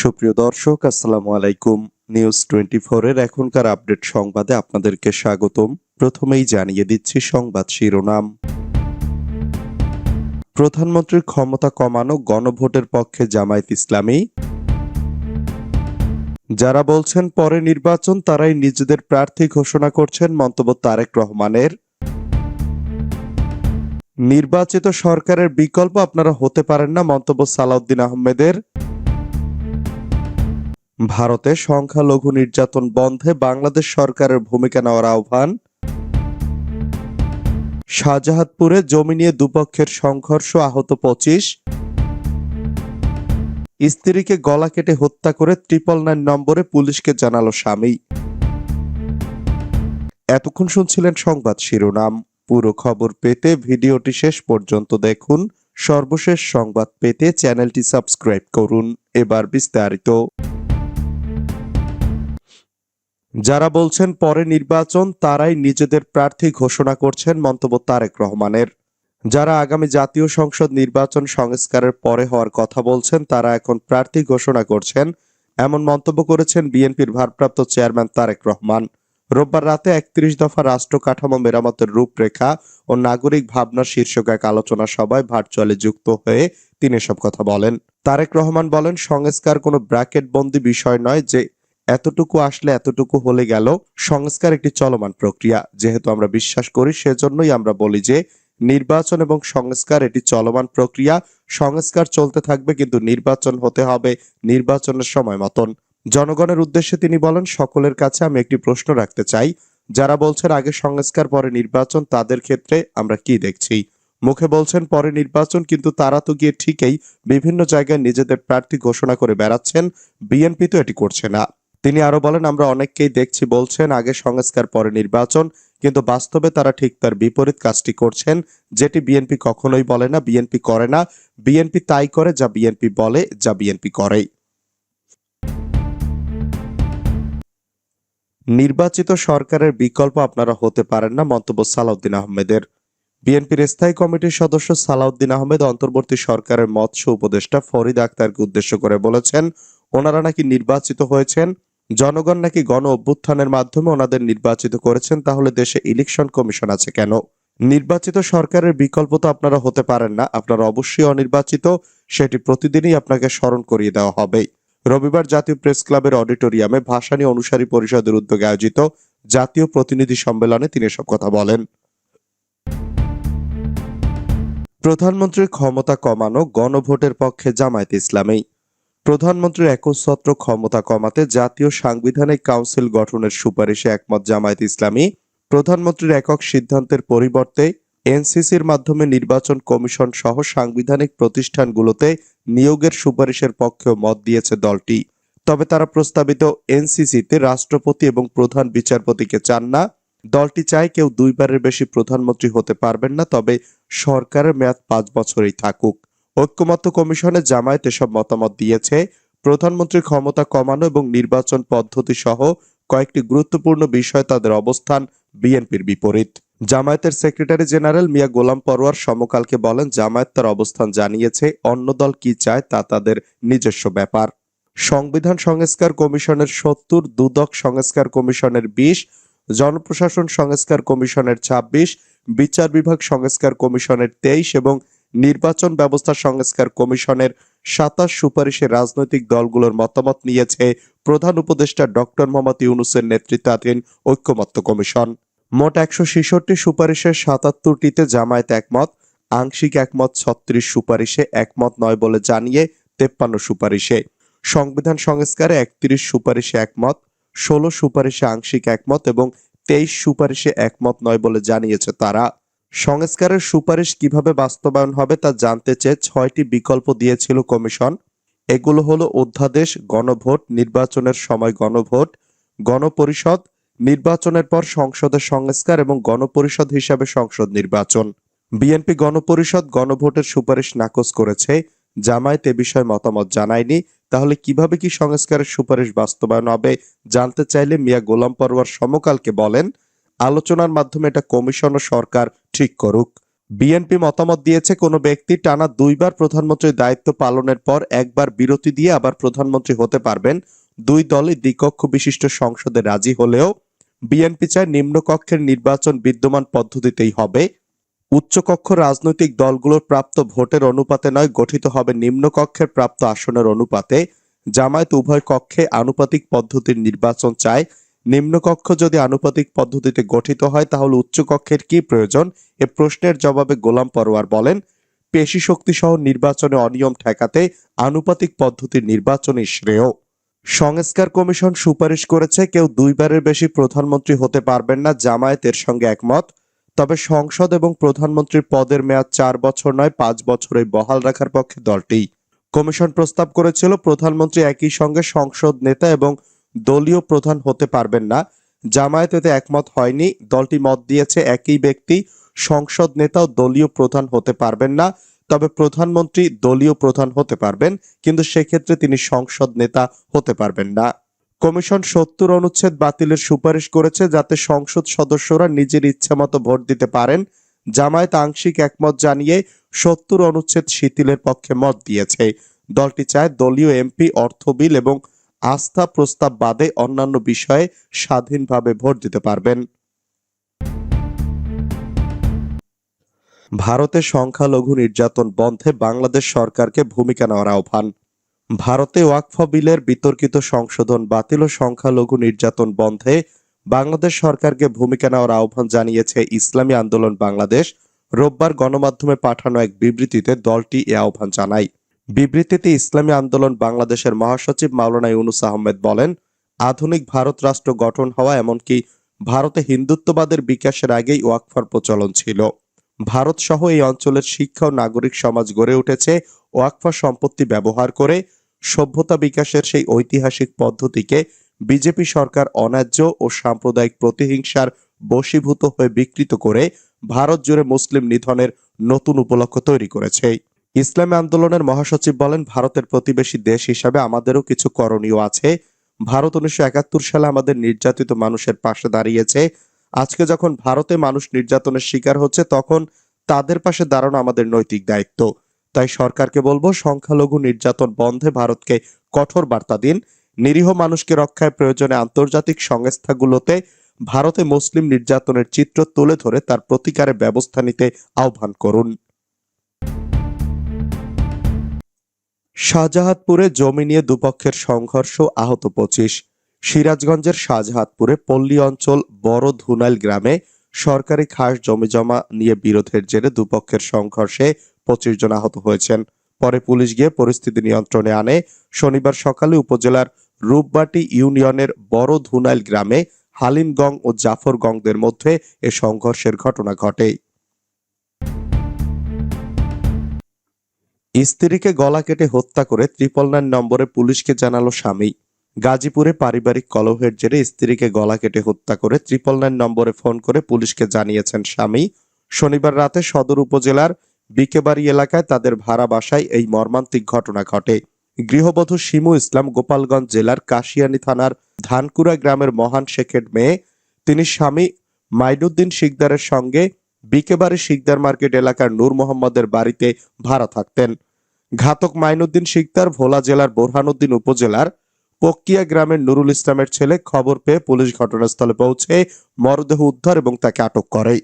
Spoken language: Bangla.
সুপ্রিয় দর্শক, আসসালামু আলাইকুম। নিউজ টোয়েন্টি এর এখনকার আপডেট সংবাদে আপনাদেরকে স্বাগতম। প্রথমেই জানিয়ে দিচ্ছি সংবাদ শিরোনাম। প্রধানমন্ত্রীর ক্ষমতা কমানো গণভোটের পক্ষে জামায়াত ইসলামী। যারা বলছেন পরে নির্বাচন, তারাই নিজেদের প্রার্থী ঘোষণা করছেন মন্তব্য তারেক রহমানের। নির্বাচিত সরকারের বিকল্প আপনারা হতে পারেন না মন্তব্য সালাউদ্দিন আহমেদের। ভারতে সংখ্যালঘু নির্যাতন বন্ধে বাংলাদেশ সরকারের ভূমিকা নেওয়ার আহ্বান। শাহজাহাতপুরে জমি নিয়ে দুপক্ষের সংঘর্ষ, আহত পঁচিশ। স্ত্রীকে গলা কেটে হত্যা করে ট্রিপল নাইন নম্বরে পুলিশকে জানালো স্বামী। এতক্ষণ শুনছিলেন সংবাদ শিরোনাম। পুরো খবর পেতে ভিডিওটি শেষ পর্যন্ত দেখুন। সর্বশেষ সংবাদ পেতে চ্যানেলটি সাবস্ক্রাইব করুন। এবার বিস্তারিত। যারা বলছেন পরে নির্বাচন, তারাই নিজেদের প্রার্থী ঘোষণা করছেন মন্তব্য তারেক রহমানের। যারা আগামী জাতীয় সংসদ নির্বাচন সংস্কারের পরে হওয়ার কথা বলছেন, তারা এখন প্রার্থী ঘোষণা করছেন, এমন মন্তব্য করেছেন বিএনপির ভারপ্রাপ্ত চেয়ারম্যান তারেক রহমান। রোববার রাতে একত্রিশ দফা রাষ্ট্র কাঠামো মেরামতের রূপরেখা ও নাগরিক ভাবনা শীর্ষক এক আলোচনা সভায় ভার্চুয়ালি যুক্ত হয়ে তিনি এসব কথা বলেন। তারেক রহমান বলেন, সংস্কার কোনো ব্র্যাকেট বন্দি বিষয় নয় যে এতটুকু আসলে এতটুকু হলে গেল। সংস্কার একটি চলমান প্রক্রিয়া। যেহেতু আমরা বিশ্বাস করি, সেজন্যই আমরা বলি যে নির্বাচন এবং সংস্কার এটি চলমান প্রক্রিয়া। সংস্কার চলতে থাকবে কিন্তু নির্বাচন হতে হবে নির্বাচনের সময় মতন। জনগণের উদ্দেশ্যে তিনি বলেন, সকলের কাছে আমি একটি প্রশ্ন রাখতে চাই। যারা বলছেন, আগে সংস্কার, পরে নির্বাচন তাদের ক্ষেত্রে আমরা কি দেখছি? মুখে বলছেন, পরে নির্বাচন কিন্তু তারা তো গিয়ে ঠিকই বিভিন্ন জায়গায় নিজেদের প্রার্থী ঘোষণা করে বেড়াচ্ছেন। বিএনপি তো এটি করছে না। তিনি আরও বলেন, আমরা অনেককেই দেখছি বলছেন, আগে সংস্কার, পরে নির্বাচন। কিন্তু বাস্তবে তারা ঠিক তার বিপরীত কাজটি করছেন, যেটি বিএনপি কখনোই বলে না, বিএনপি করে না। বিএনপি তাই করে যা বিএনপি বলে, যা বিএনপি করে নির্বাচিত সরকারের বিকল্প আপনারা হতে পারেন না মন্তব্য সালাউদ্দিন আহমেদের। বিএনপির স্থায়ী কমিটির সদস্য সালাউদ্দিন আহমেদ অন্তর্বর্তী সরকারের মৎস্য উপদেষ্টা ফরিদ আক্তারকে উদ্দেশ্য করে বলেছেন, ওনারা নাকি নির্বাচিত হয়েছেন। জনগণ নাকি গণ অভ্যুত্থানের মাধ্যমে ওনাদের নির্বাচিত করেছেন, তাহলে দেশে ইলেকশন কমিশন আছে কেন? নির্বাচিত সরকারের বিকল্প তো আপনারা হতে পারেন না, আপনারা অবশ্যই অনির্বাচিত, সেটি প্রতিদিনই আপনাকে স্মরণ করিয়ে দেওয়া হবে। রবিবার জাতীয় প্রেস ক্লাবের অডিটোরিয়ামে ভাসানী অনুসারী পরিষদের উদ্যোগে আয়োজিত জাতীয় প্রতিনিধি সম্মেলনে তিনি এসব কথা বলেন। প্রধানমন্ত্রীর ক্ষমতা কমানো গণভোটের পক্ষে জামায়াত ইসলামী। প্রধানমন্ত্রীর একচ্ছত্র ক্ষমতা কমাতে জাতীয় সাংবিধানিক কাউন্সিল গঠনের সুপারিশে একমত জামায়াত ইসলামী। প্রধানমন্ত্রীর একক সিদ্ধান্তের পরিবর্তে এনসিসির মাধ্যমে নির্বাচন কমিশন সহ সাংবিধানিক প্রতিষ্ঠানগুলোতে নিয়োগের সুপারিশের পক্ষেও মত দিয়েছে দলটি। তবে তারা প্রস্তাবিত এনসিসিতে রাষ্ট্রপতি এবং প্রধান বিচারপতিকে চান না। দলটি চায় কেউ দুইবারের বেশি প্রধানমন্ত্রী হতে পারবেন না, তবে সরকারের মেয়াদ পাঁচ বছরই থাকুক। ঐক্যমত্য কমিশনে জামায়াত এসব মতামত দিয়েছে। প্রধানমন্ত্রীর ক্ষমতা কমানো এবং নির্বাচন পদ্ধতি সহ কয়েকটি গুরুত্বপূর্ণ বিষয় তাদের অবস্থান বিএনপির বিপরীত। জামায়াতের সেক্রেটারি জেনারেল মিয়া গোলাম পরোয়ার সমকালকে বলেন, জামায়াত তার অবস্থান জানিয়েছে, অন্য দল কি চায় তা তাদের নিজস্ব ব্যাপার। সংবিধান সংস্কার কমিশনের সত্তর, দুদক সংস্কার কমিশনের বিশ, জনপ্রশাসন সংস্কার কমিশনের ছাব্বিশ, বিচার বিভাগ সংস্কার কমিশনের তেইশ এবং নির্বাচন ব্যবস্থা সংস্কার কমিশনের সাতাশ সুপারিশে রাজনৈতিক দলগুলোর মতামত নিয়েছে প্রধান উপদেষ্টা ডক্টর মোহাম্মদ ইউনুসের নেতৃত্বাধীন ঐক্যমত্য কমিশন। মোট একশো ছেষট্টি সুপারিশের সাতাত্তরটিতে জামায়াত একমত, আংশিক একমত ছত্রিশ সুপারিশে একমত নয় বলে জানিয়ে তেপ্পান্ন সুপারিশে। সংবিধান সংস্কারে একত্রিশ সুপারিশে একমত, ষোলো সুপারিশে আংশিক একমত এবং তেইশ সুপারিশে একমত নয় বলে জানিয়েছে তারা। সংস্কারের সুপারিশ কীভাবে বাস্তবায়ন হবে তা জানতে চেয়ে ছয়টি বিকল্প দিয়েছিল কমিশন। এগুলো হলো অধ্যাদেশ, গণভোট, নির্বাচনের সময় গণভোট, গণপরিষদ, নির্বাচনের পর সংসদের সংস্কার এবং গণপরিষদ হিসাবে সংসদ নির্বাচন। বিএনপি গণপরিষদ গণভোটের সুপারিশ নাকচ করেছে। জামায়াত এ বিষয়ে মতামত জানায়নি। তাহলে কীভাবে কি সংস্কারের সুপারিশ বাস্তবায়ন হবে জানতে চাইলে মিয়া গোলাম পরওয়ার সমকালকে বলেন। আলোচনার মাধ্যমে এটা কমিশন ও সরকার ঠিক করুক। বিএনপি মতামত দিয়েছে, কোনো ব্যক্তি টানা দুইবার প্রধানমন্ত্রীর দায়িত্ব পালনের পর একবার বিরতি দিয়ে আবার প্রধানমন্ত্রী হতে পারবেন। দুই দলই দ্বিকক্ষ বিশিষ্ট সংসদে রাজি হলেও বিএনপি চায় নিম্নকক্ষের নির্বাচন বিদ্যমান পদ্ধতিতেই হবে। উচ্চকক্ষ রাজনৈতিক দলগুলোর প্রাপ্ত ভোটের অনুপাতে নয়, গঠিত হবে নিম্নকক্ষের প্রাপ্ত আসনের অনুপাতে। জামায়াত উভয় কক্ষে আনুপাতিক পদ্ধতির নির্বাচন চায়। নিম্নকক্ষ যদি আনুপাতিক পদ্ধতিতে গঠিত হয়, তাহলে উচ্চকক্ষের কি প্রয়োজন? এ প্রশ্নের জবাবে গোলাম পরোয়ার বলেন, পেশি শক্তি সহ নির্বাচনে অনিয়ম ঠেকাতে আনুপাতিক পদ্ধতির নির্বাচনই শ্রেয়। সংস্কার কমিশন সুপারিশ করেছে, কেউ দুইবারের বেশি প্রধানমন্ত্রী হতে পারবেন না, জামায়াতের সঙ্গে একমত। তবে সংসদ এবং প্রধানমন্ত্রীর পদের মেয়াদ চার বছর নয়, পাঁচ বছরে বহাল রাখার পক্ষে দলটি। কমিশন প্রস্তাব করেছিল, প্রধানমন্ত্রী একই সঙ্গে সংসদ নেতা এবং দলীয় প্রধান হতে পারবেন না। জামায়াত এতে একমত হয়নি। দলটি মত দিয়েছে একই ব্যক্তি, সংসদ নেতাও দলীয় প্রধান হতে পারবেন না। তবে প্রধানমন্ত্রী দলীয় প্রধান হতে পারবেন, কিন্তু সেক্ষেত্রে তিনি সংসদ নেতা হতে পারবেন না। কমিশন সত্তর অনুচ্ছেদ বাতিলের সুপারিশ করেছে যাতে সংসদ সদস্যরা নিজের ইচ্ছামতো ভোট দিতে পারেন। জামায়াত আংশিক একমত জানিয়ে সত্তর অনুচ্ছেদ শিথিলের পক্ষে মত দিয়েছে। দলটি চায় দলীয় এমপি অর্থ বিল এবং আস্থা প্রস্তাব বাদে অন্যান্য বিষয়ে স্বাধীনভাবে ভোট দিতে পারবেন। ভারতে সংখ্যালঘু নির্যাতন বন্ধে বাংলাদেশ সরকারকে ভূমিকা নেওয়ার আহ্বান। ভারতে ওয়াকফ বিলের বিতর্কিত সংশোধন বাতিল ও সংখ্যালঘু নির্যাতন বন্ধে বাংলাদেশ সরকারকে ভূমিকা নেওয়ার আহ্বান জানিয়েছে ইসলামী আন্দোলন বাংলাদেশ। রোববার গণমাধ্যমে পাঠানো এক বিবৃতিতে দলটি এ আহ্বান জানায়। বিবৃতিতে ইসলামী আন্দোলন বাংলাদেশের মহাসচিব মাওলানা ইউনুস আহমেদ বলেন, আধুনিক ভারত রাষ্ট্র গঠন হওয়া এমনকি ভারতে হিন্দুত্ববাদের বিকাশের আগেই ওয়াকফার প্রচলন ছিল। ভারত সহ এই অঞ্চলের শিক্ষা ও নাগরিক সমাজ গড়ে উঠেছে ওয়াকফা সম্পত্তি ব্যবহার করে, সভ্যতা বিকাশের সেই ঐতিহাসিক পদ্ধতিকে বিজেপি সরকার অন্যায্য ও সাম্প্রদায়িক প্রতিহিংসার বশীভূত হয়ে বিকৃত করে ভারত জুড়ে মুসলিম নিধনের নতুন উপলক্ষ তৈরি করেছে। ইসলামী আন্দোলনের মহাসচিব বলেন, ভারতের প্রতিবেশী দেশ হিসাবে আমাদেরও কিছু করণীয় আছে। ভারত উনিশশো একাত্তর সালে আমাদের নির্যাতিত মানুষের পাশে দাঁড়িয়েছে। আজকে যখন ভারতে মানুষ নির্যাতনের শিকার হচ্ছে, তখন তাদের পাশে দাঁড়ানো আমাদের নৈতিক দায়িত্ব। তাই সরকারকে বলব, সংখ্যালঘু নির্যাতন বন্ধে ভারতকে কঠোর বার্তা দিন। নিরীহ মানুষকে রক্ষায় প্রয়োজনে আন্তর্জাতিক সংস্থাগুলোতে ভারতে মুসলিম নির্যাতনের চিত্র তুলে ধরে তার প্রতিকারে ব্যবস্থা নিতে আহ্বান করুন। শাহজাহাতপুরে জমি নিয়ে দুপক্ষের সংঘর্ষ, আহত পঁচিশ। সিরাজগঞ্জের শাহজাহাতপুরে পল্লী অঞ্চল, বড় ধুনাইল গ্রামে সরকারি খাস জমি জমা নিয়ে বিরোধের জেরে দুপক্ষের সংঘর্ষে পঁচিশ জন আহত হয়েছেন। পরে পুলিশ গিয়ে পরিস্থিতি নিয়ন্ত্রণে আনে। শনিবার সকালে উপজেলার রূপবাটি ইউনিয়নের বড় ধুনাইল গ্রামে হালিমগং ও জাফরগংদের মধ্যে এ সংঘর্ষের ঘটনা ঘটে। স্ত্রীকে গলা কেটে হত্যা করে ত্রিপল নাইন নম্বরে পুলিশকে জানালো স্বামী। গাজীপুরে পারিবারিক কলহের জেরে স্ত্রীকে গলা কেটে হত্যা করে ত্রিপল নাইন নম্বরে ফোন করে পুলিশকে জানিয়েছেন স্বামী। শনিবার রাতে সদর উপজেলার বিকেবাড়ি এলাকায় তাদের ভাড়া বাসায় এই মর্মান্তিক ঘটনা ঘটে। গৃহবধূ শিমু ইসলাম গোপালগঞ্জ জেলার কাশিয়ানী থানার ধানকুড়া গ্রামের মহান শেখের মেয়ে, তিনি স্বামী মাইনুদ্দিন শিকদারের সঙ্গে বিকেবাড়ি শিকদার মার্কেট এলাকার নূর মোহাম্মদের বাড়িতে ভাড়া থাকতেন। ঘাতক মাইনুদ্দিন শিকদার ভোলা জেলার বোরহানুদ্দিন উপজেলার পক্কিয়া গ্রামের নুরুল ইসলামের ছেলে খবর পেয়ে পুলিশ ঘটনাস্থলে পৌঁছে মরদেহ উদ্ধার এবং তাকে আটক করে।